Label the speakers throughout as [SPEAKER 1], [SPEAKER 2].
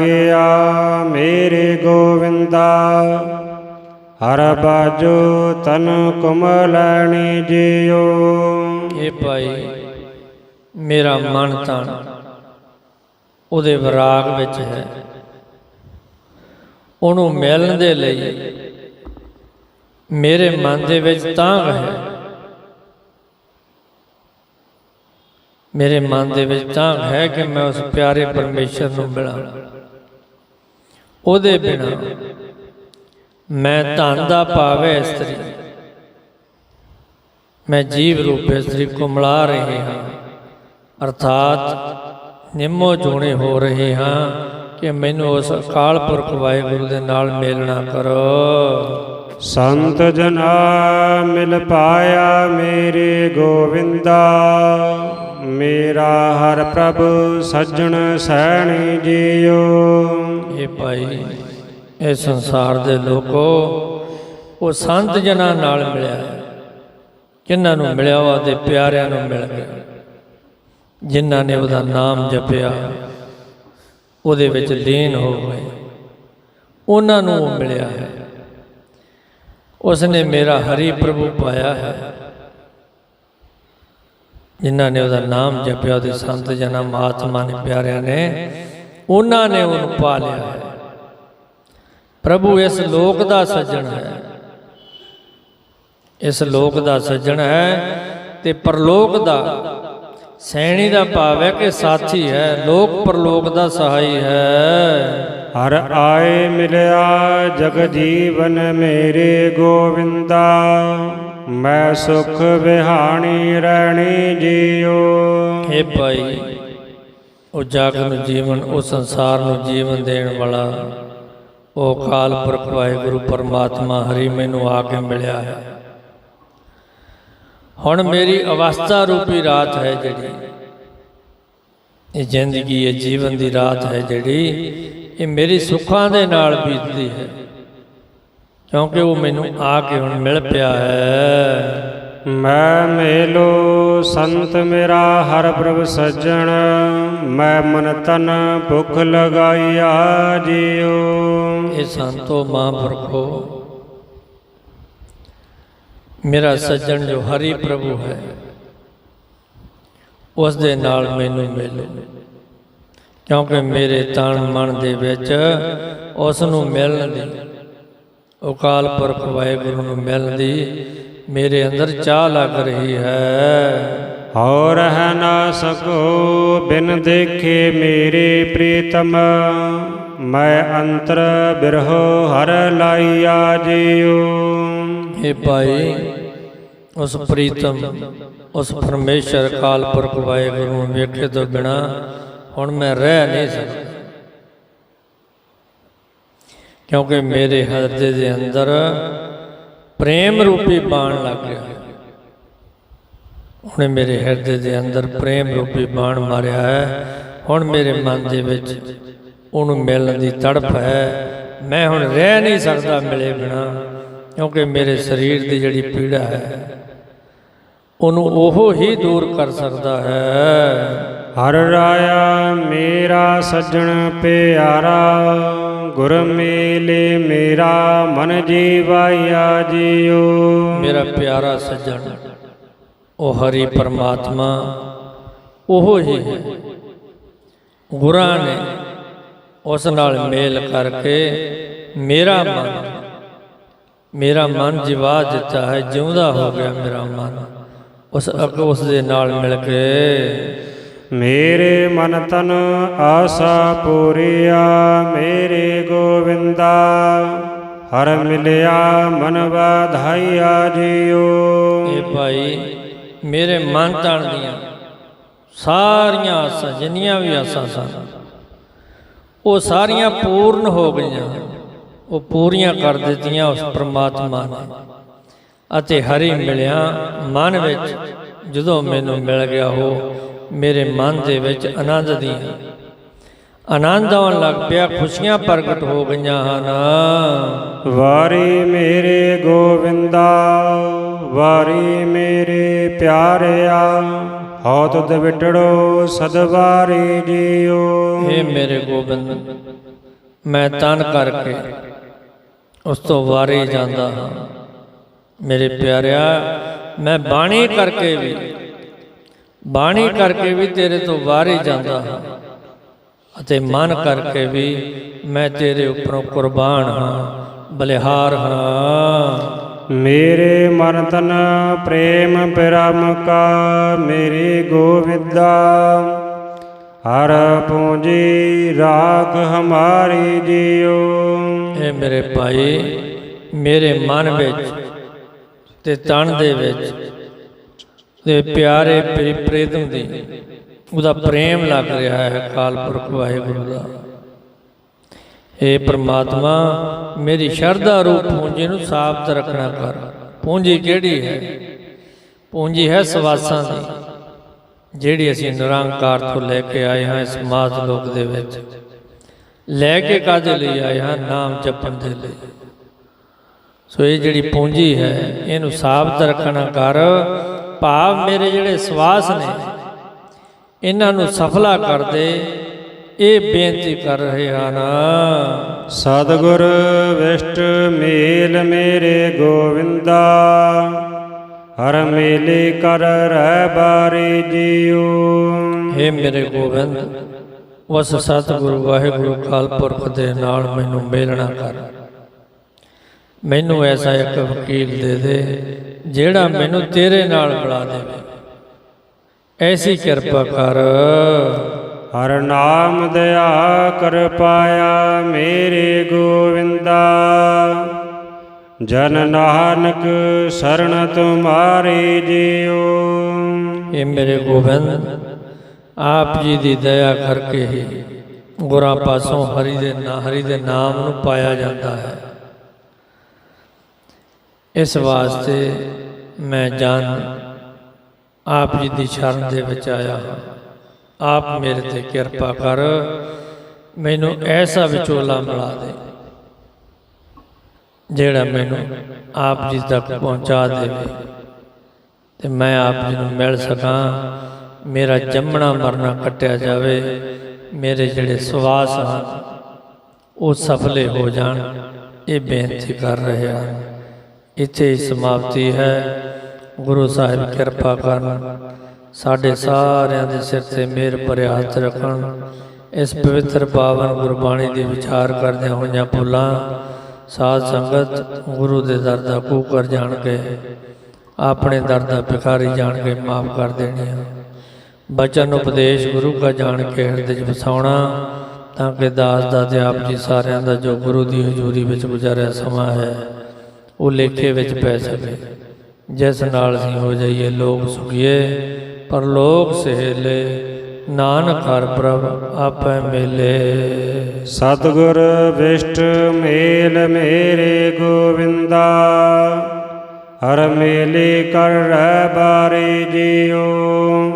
[SPEAKER 1] ਗਿਆ ਮੇਰੇ ਗੋਵਿੰਦਾ ਹਰ ਬਾਜੋ ਤਨ ਕੁਮਲਣੀ ਜਿਉ।
[SPEAKER 2] ਇਹ ਭਾਈ ਮੇਰਾ ਮਨ ਤਨ ਉਹਦੇ ਵਿਰਾਗ ਵਿੱਚ ਹੈ। ਉਹਨੂੰ ਮਿਲਣ ਦੇ ਲਈ ਮੇਰੇ ਮਨ ਦੇ ਵਿੱਚ ਤਾਂਘ ਹੈ ਮੇਰੇ ਮਨ ਦੇ ਵਿੱਚ ਤਾਂਘ ਹੈ ਕਿ ਮੈਂ ਉਸ ਪਿਆਰੇ ਪਰਮੇਸ਼ਰ ਨੂੰ ਮਿਲਾਂ। ਉਹਦੇ ਬਿਨਾ ਮੈਂ ਧਨ ਦਾ ਪਾਵੇ ਇਸਤਰੀ। ਮੈਂ ਜੀਵ ਰੂਪ ਇਸਤਰੀ ਕੁਮਲਾ ਰਹੇ ਹਾਂ। ਅਰਥਾਤ ਨਿੰਮੋ ਜੋਣੇ ਹੋ ਰਹੇ ਹਾਂ ਕਿ ਮੈਨੂੰ ਉਸ ਅਕਾਲ ਪੁਰਖ ਵਾਹਿਗੁਰੂ ਦੇ ਨਾਲ ਮਿਲਣਾ ਕਰੋ।
[SPEAKER 1] ਸੰਤ ਜਨਾ ਮਿਲ ਪਾਇਆ ਮੇਰੇ ਗੋਵਿੰਦਾ। ਮੇਰਾ ਹਰ ਪ੍ਰਭ ਸੱਜਣ ਸਹਿਣੀ ਜਿਉ
[SPEAKER 2] ਇਹ ਭਾਈ, ਇਹ ਸੰਸਾਰ ਦੇ ਲੋਕੋ, ਉਹ ਸੰਤ ਜਨਾਂ ਨਾਲ ਮਿਲਿਆ ਹੈ। ਜਿਨ੍ਹਾਂ ਨੂੰ ਮਿਲਿਆ ਉਹ ਦੇ ਪਿਆਰਿਆਂ ਨੂੰ ਮਿਲ ਗਿਆ। ਜਿਨ੍ਹਾਂ ਨੇ ਉਹਦਾ ਨਾਮ ਜਪਿਆ, ਉਹਦੇ ਵਿੱਚ ਲੀਨ ਹੋ ਗਏ। ਉਹਨਾਂ ਨੂੰ ਉਹ ਮਿਲਿਆ ਹੈ। ਉਸਨੇ ਮੇਰਾ ਹਰੀ ਪ੍ਰਭੂ ਪਾਇਆ ਹੈ। ਜਿਨ੍ਹਾਂ ਨੇ ਉਹਦਾ ਨਾਮ ਜਪਿਆ, ਉਹਦੇ ਸੰਤ ਜਨਾਂ ਮਹਾਤਮਾ ਨੇ ਪਿਆਰਿਆਂ ਨੇ, ਉਹਨਾਂ ਨੇ ਉਹਨੂੰ ਪਾ ਲਿਆ ਹੈ। ਪ੍ਰਭੂ ਇਸ ਲੋਕ ਦਾ ਸੱਜਣ ਹੈ। ਇਸ ਲੋਕ ਦਾ ਸੱਜਣ ਹੈ ਤੇ ਪਰਲੋਕ ਦਾ, ਸੈਣੀ ਦਾ ਭਾਵ ਹੈ ਕਿ ਸਾਥੀ ਹੈ। ਲੋਕ ਪਰਲੋਕ ਦਾ ਸਹਾਈ ਹੈ।
[SPEAKER 1] ਹਰ ਆਏ ਮਿਲਿਆ ਜਗ ਜੀਵਨ ਮੇਰੇ ਗੋਵਿੰਦਾ। ਮੈਂ ਸੁਖ ਵਿਹਾਣੀ ਰਹਿਣੀ ਜਿਉ
[SPEAKER 2] ਇਹ ਭਾਈ, ਉਹ ਜਗ ਨੂੰ ਜੀਵਨ, ਉਹ ਸੰਸਾਰ ਨੂੰ ਜੀਵਨ ਦੇਣ ਵਾਲਾ, ਉਹ ਕਾਲ ਪੁਰਖ ਵਾਹਿਗੁਰੂ ਪਰਮਾਤਮਾ ਹਰੀ ਮੈਨੂੰ ਆ ਕੇ ਮਿਲਿਆ ਹੈ। ਹੁਣ ਮੇਰੀ ਅਵਸਥਾ ਰੂਪੀ ਰਾਤ ਹੈ ਜਿਹੜੀ, ਇਹ ਜ਼ਿੰਦਗੀ, ਇਹ ਜੀਵਨ ਦੀ ਰਾਤ ਹੈ ਜਿਹੜੀ, ਇਹ ਮੇਰੀ ਸੁੱਖਾਂ ਦੇ ਨਾਲ ਬੀਤਦੀ ਹੈ। ਕਿਉਂਕਿ ਉਹ ਮੈਨੂੰ ਆ ਕੇ ਹੁਣ ਮਿਲ ਪਿਆ ਹੈ।
[SPEAKER 1] ਮੈਂ ਮੇਲੋ ਸੰਤ ਮੇਰਾ ਹਰ ਪ੍ਰਭ ਸੱਜਣ ਮੈਂ ਮਨ ਤਨ ਭੁਖ ਲਗਾਈਆ ਜਿਉ
[SPEAKER 2] ਇਹ ਸੰਤੋ ਮਹਾਂਪੁਰਖੋ ਮੇਰਾ ਸੱਜਣ ਜੋ ਹਰੀ ਪ੍ਰਭੂ ਹੈ ਉਸ ਦੇ ਨਾਲ ਮੈਨੂੰ ਮਿਲੋ। ਕਿਉਂਕਿ ਮੇਰੇ ਤਨ ਮਨ ਦੇ ਵਿੱਚ ਉਸ ਨੂੰ ਮਿਲਣ ਦੀ ਅਕਾਲ ਪੁਰਖ ਵਾਹਿਗੁਰੂ ਨੂੰ ਮਿਲਣ ਦੀ ਮੇਰੇ ਅੰਦਰ ਚਾਹ ਲੱਗ ਰਹੀ ਹੈ।
[SPEAKER 1] ਹੋ ਰਹਿ ਨਾ ਸਕੋ ਬਿਨ ਦੇਖੇ ਮੇਰੇ ਪ੍ਰੀਤਮ। ਮੈਂ ਅੰਤਰ ਬਿਰਹੋ ਹਰ ਲਾਈਆ ਜਿਉ।
[SPEAKER 2] ਇਹ ਭਾਈ ਉਸ ਪ੍ਰੀਤਮ ਉਸ ਪਰਮੇਸ਼ਰ ਕਾਲ ਪੁਰਖ ਵਾਹਿਗੁਰੂ ਨੂੰ ਵੇਖੇ ਤੋਂ ਬਿਨਾ ਹੁਣ ਮੈਂ ਰਹਿ ਨਹੀਂ ਸਕਦਾ। ਕਿਉਂਕਿ ਮੇਰੇ ਹਿਰਦੇ ਦੇ ਅੰਦਰ ਪ੍ਰੇਮ ਰੂਪੀ ਬਾਣ ਲੱਗ ਗਿਆ। ਉਹਨੇ ਮੇਰੇ ਹਿਰਦੇ ਦੇ ਅੰਦਰ ਪ੍ਰੇਮ ਰੂਪੀ ਬਾਣ ਮਾਰਿਆ ਹੈ। ਹੁਣ ਮੇਰੇ ਮਨ ਦੇ ਵਿੱਚ ਉਹਨੂੰ ਮਿਲਣ ਦੀ ਤੜਪ ਹੈ। ਮੈਂ ਹੁਣ ਰਹਿ ਨਹੀਂ ਸਕਦਾ ਮਿਲੇ ਬਿਨਾ, ਕਿਉਂਕਿ ਮੇਰੇ ਸਰੀਰ ਦੀ ਜਿਹੜੀ ਪੀੜਾ ਹੈ, ਉਹਨੂੰ ਉਹ ਹੀ ਦੂਰ ਕਰ ਸਕਦਾ ਹੈ।
[SPEAKER 1] ਹਰ ਰਾਇਆ ਮੇਰਾ ਸੱਜਣ ਪਿਆਰਾ। ਗੁਰ ਮੇਲੇ, ਮੇਰਾ ਮਨ ਜੀਵਾਇਆ ਜਿਉ।
[SPEAKER 2] ਮੇਰਾ ਪਿਆਰਾ ਸੱਜਣ, ਉਹ ਹਰੀ ਪਰਮਾਤਮਾ ਉਹ ਹੀ ਹੈ ਗੁਰਾਂ ਨੇ ਉਸ ਨਾਲ ਮੇਲ ਕਰਕੇ ਮੇਰਾ ਮਨ ਮੇਰਾ ਮਨ ਜਿਵਾ ਦਿੱਤਾ ਹੈ, ਜਿਉਂਦਾ ਹੋ ਗਿਆ ਮੇਰਾ ਮਨ। ਉਸ ਅਕ ਉਸ ਦੇ ਨਾਲ ਮਿਲ ਕੇ
[SPEAKER 1] ਮੇਰੇ ਮਨ ਤਨ ਆਸਾ ਪੂਰੀਆ, ਮੇਰੇ ਗੋਵਿੰਦਾ। ਹਰ ਮਿਲਿਆ ਮਨ ਵਾਧਾਈਆ ਜਿਉ
[SPEAKER 2] ਇਹ ਭਾਈ ਮੇਰੇ ਮਨ ਤਨ ਦੀਆਂ ਸਾਰੀਆਂ ਆਸਾਂ, ਜਿੰਨੀਆਂ ਵੀ ਆਸਾਂ ਸਨ, ਉਹ ਸਾਰੀਆਂ ਪੂਰਨ ਹੋ ਗਈਆਂ। ਉਹ ਪੂਰੀਆਂ ਕਰ ਦਿੱਤੀਆਂ ਉਸ ਪ੍ਰਮਾਤਮਾ ਨੇ। ਅਤੇ ਹਰੀ ਮਿਲਿਆ ਮਨ ਵਿੱਚ, ਜਦੋਂ ਮੈਨੂੰ ਮਿਲ ਗਿਆ ਉਹ ਮੇਰੇ ਮਨ ਦੇ ਵਿੱਚ ਆਨੰਦ ਦੀਆਂ ਆਨੰਦ ਆਉਣ ਲੱਗ ਪਿਆ ਖੁਸ਼ੀਆਂ ਪ੍ਰਗਟ ਹੋ ਗਈਆਂ ਹਨ।
[SPEAKER 1] ਵਾਰੀ ਮੇਰੇ ਗੋਵਿੰਦਾ ਵਾਰੀ ਮੇਰੇ ਪਿਆਰਿਆ ਹਉ ਤੁਧ ਵਿਟੜੋ ਸਦਵਾਰੀ ਜਿਉ
[SPEAKER 2] ਇਹ ਮੇਰੇ ਗੋਬਿੰਦ ਮੈਂ ਤਨ ਕਰਕੇ ਉਸ ਤੋਂ ਵਾਰੇ ਜਾਂਦਾ ਹਾਂ। ਮੇਰੇ ਪਿਆਰਿਆ ਮੈਂ ਬਾਣੀ ਕਰਕੇ ਵੀ ਬਾਣੀ ਕਰਕੇ ਵੀ ਤੇਰੇ ਤੋਂ ਵਾਰੇ ਜਾਂਦਾ ਹਾਂ ਅਤੇ ਮਨ ਕਰਕੇ ਵੀ ਮੈਂ ਤੇਰੇ ਉੱਪਰੋਂ ਕੁਰਬਾਨ ਹਾਂ ਬਲਿਹਾਰ ਹਾਂ।
[SPEAKER 1] ਮੇਰੇ ਮਨ ਤਨ ਪ੍ਰੇਮ ਪਿਰਮ ਕਾ ਮੇਰੇ ਗੋਵਿੰਦਾ। ਹਰ ਪੂੰਜੀ ਰਾਖ ਹਮਾਰੀ ਜਿਉ।
[SPEAKER 2] ਇਹ ਮੇਰੇ ਭਾਈ ਮੇਰੇ ਮਨ ਵਿੱਚ ਤੇ ਤਨ ਦੇ ਵਿੱਚ ਤੇ ਪਿਆਰੇ ਪ੍ਰੇਤਮ ਦੀ ਉਹਦਾ ਪ੍ਰੇਮ ਲੱਗ ਰਿਹਾ ਹੈ ਕਾਲ ਪੁਰਖ ਵਾਹਿਗੁਰੂ ਦਾ। ਏ ਪ੍ਰਮਾਤਮਾ, ਮੇਰੀ ਸ਼ਰਧਾ ਰੂਪ ਪੂੰਜੀ ਨੂੰ ਸਾਬਤ ਰੱਖਣਾ ਕਰ। ਪੂੰਜੀ ਕਿਹੜੀ ਹੈ? ਪੂੰਜੀ ਹੈ ਸਵਾਸਾਂ ਦੀ, ਜਿਹੜੀ ਅਸੀਂ ਨਿਰੰਕਾਰ ਤੋਂ ਲੈ ਕੇ ਆਏ ਹਾਂ ਇਸ ਮਾਤ ਲੋਕ ਦੇ ਵਿੱਚ। ਲੈ ਕੇ ਕਾਦੇ ਲਈ ਆਏ ਹਾਂ? ਨਾਮ ਜਪਣ ਦੇ ਲਈ। ਸੋ ਇਹ ਜਿਹੜੀ ਪੂੰਜੀ ਹੈ, ਇਹਨੂੰ ਸਾਬਤ ਰੱਖਣਾ ਕਰ। ਭਾਵ ਮੇਰੇ ਜਿਹੜੇ ਸਵਾਸ ਨੇ ਇਹਨਾਂ ਨੂੰ ਸਫਲਾ ਕਰ ਦੇ ਇਹ ਬੇਨਤੀ ਕਰ ਰਹੇ ਹਨ
[SPEAKER 1] ਸਤਿਗੁਰ ਵਿਸ਼ਟ ਮੇਲ ਮੇਰੇ ਗੋਵਿੰਦਾ ਹਰ ਮੇਲੇ ਕਰ ਰਹਿ ਬਾਰੇ ਜਿਉ
[SPEAKER 2] हे ਮੇਰੇ ਗੋਬਿੰਦ ਉਸ ਸਤਿਗੁਰੂ ਵਾਹਿਗੁਰੂ ਕਾਲ ਪੁਰਖ ਦੇ ਨਾਲ ਮੈਨੂੰ ਮੇਲਣਾ ਕਰ। ਮੈਨੂੰ ਐਸਾ ਇੱਕ ਵਕੀਲ ਦੇ ਦੇ ਜਿਹੜਾ ਮੈਨੂੰ ਤੇਰੇ ਨਾਲ ਮਿਲਾ ਦੇਵੇ। ਐਸੀ ਕਿਰਪਾ ਕਰ।
[SPEAKER 1] ਹਰ ਨਾਮ ਦਇਆ ਕਰ ਪਾਇਆ ਮੇਰੇ ਗੋਵਿੰਦਾ। ਜਨ ਨਾਨਕ ਸਰਣ ਤੁਮਾਰੀ ਜਿਉ।
[SPEAKER 2] ਇਹ ਮੇਰੇ ਗੋਬਿੰਦ ਆਪ ਜੀ ਦੀ ਦਇਆ ਕਰਕੇ ਹੀ ਗੁਰਾਂ ਪਾਸੋਂ ਹਰੀ ਦੇ ਨਾ ਹਰੀ ਦੇ ਨਾਮ ਨੂੰ ਪਾਇਆ ਜਾਂਦਾ ਹੈ। ਇਸ ਵਾਸਤੇ ਮੈਂ ਜਾਨ ਆਪ ਜੀ ਦੀ ਸ਼ਰਨ ਦੇ ਵਿੱਚ ਆਇਆ ਹਾਂ। ਆਪ ਮੇਰੇ ਤੇ ਕਿਰਪਾ ਕਰ, ਮੈਨੂੰ ਐਸਾ ਵਿਚੋਲਾ ਮਿਲਾ ਦੇ, ਜਿਹੜਾ ਮੈਨੂੰ ਆਪ ਜੀ ਤੱਕ ਪਹੁੰਚਾ ਦੇਵੇ। ਤੇ ਮੈਂ ਆਪ ਜੀ ਨੂੰ ਮਿਲ ਸਕਾਂ, ਮੇਰਾ ਜੰਮਣਾ ਮਰਨਾ ਕੱਟਿਆ ਜਾਵੇ, ਮੇਰੇ ਜਿਹੜੇ ਸਵਾਸ ਹਨ, ਉਹ ਸਫਲੇ ਹੋ ਜਾਣ, ਇਹ ਬੇਨਤੀ ਕਰ ਰਹੇ ਹਨ ਇੱਥੇ ਹੀ ਸਮਾਪਤੀ ਹੈ। ਗੁਰੂ ਸਾਹਿਬ ਕਿਰਪਾ ਕਰਨ ਸਾਡੇ ਸਾਰਿਆਂ ਦੇ ਸਿਰ ਤੇ ਮਿਹਰ ਭਰਿਆ ਹੱਥ ਰੱਖਣ। ਇਸ ਪਵਿੱਤਰ ਪਾਵਨ ਗੁਰਬਾਣੀ ਦੇ ਵਿਚਾਰ ਕਰਦਿਆਂ ਹੋਈਆਂ ਭੁੱਲਾਂ, ਸਾਧ ਸੰਗਤ, ਗੁਰੂ ਦੇ ਦਰ ਦਾ ਕੂਕਰ ਜਾਣ ਕੇ ਆਪਣੇ ਦਰ ਦਾ ਭਿਖਾਰੀ ਜਾਣ ਕੇ ਮਾਫ ਕਰ ਦੇਣੀਆਂ। ਬਚਨ ਉਪਦੇਸ਼ ਗੁਰੂ ਕਾ ਜਾਣ ਕੇ ਹਿਰਦੇ 'ਚ ਵਸਾਉਣਾ, ਤਾਂ ਕਿ ਦਾਸ ਦਾਦੇ ਆਪ ਜੀ ਸਾਰਿਆਂ ਦਾ ਜੋ ਗੁਰੂ ਦੀ ਹਜ਼ੂਰੀ ਵਿੱਚ ਗੁਜ਼ਾਰਿਆ ਸਮਾਂ ਹੈ। ਉਹ ਲੇਖੇ ਵਿੱਚ ਪੈ ਸਕੇ। ਜਿਸ ਨਾਲ ਅਸੀਂ ਹੋ ਜਾਈਏ ਲੋਕ ਸੁਖੀਏ, ਪਰ ਲੋਕ ਸਹੇਲੇ, ਨਾਨਕ ਹਰ ਪ੍ਰਭ ਆਪੇ ਮਿਲੇ।
[SPEAKER 1] ਸਤਿਗੁਰ ਵਿਸ਼ਟ ਮੇਲ ਮੇਰੇ ਗੋਵਿੰਦਾ, ਹਰ ਮੇਲੇ ਕਰ ਰਹਿ ਬਾਰੇ ਜਿਉ।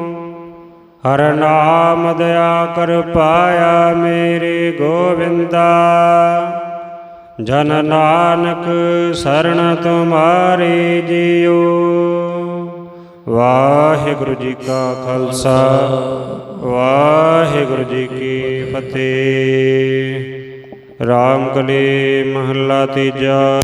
[SPEAKER 1] ਹਰ ਨਾਮ ਦਇਆ ਕਰ ਪਾਇਆ ਮੇਰੇ ਗੋਵਿੰਦਾ ਜਨ ਨਾਨਕ ਸਰਣ ਤੁਮਾਰੇ ਜਿਉ। ਵਾਹਿਗੁਰੂ ਜੀ ਕਾ ਖਾਲਸਾ, ਵਾਹਿਗੁਰੂ ਜੀ ਕੀ ਫਤਿਹ। ਰਾਮ ਕਲੀ ਮਹੱਲਾ ਤੀਜਾ।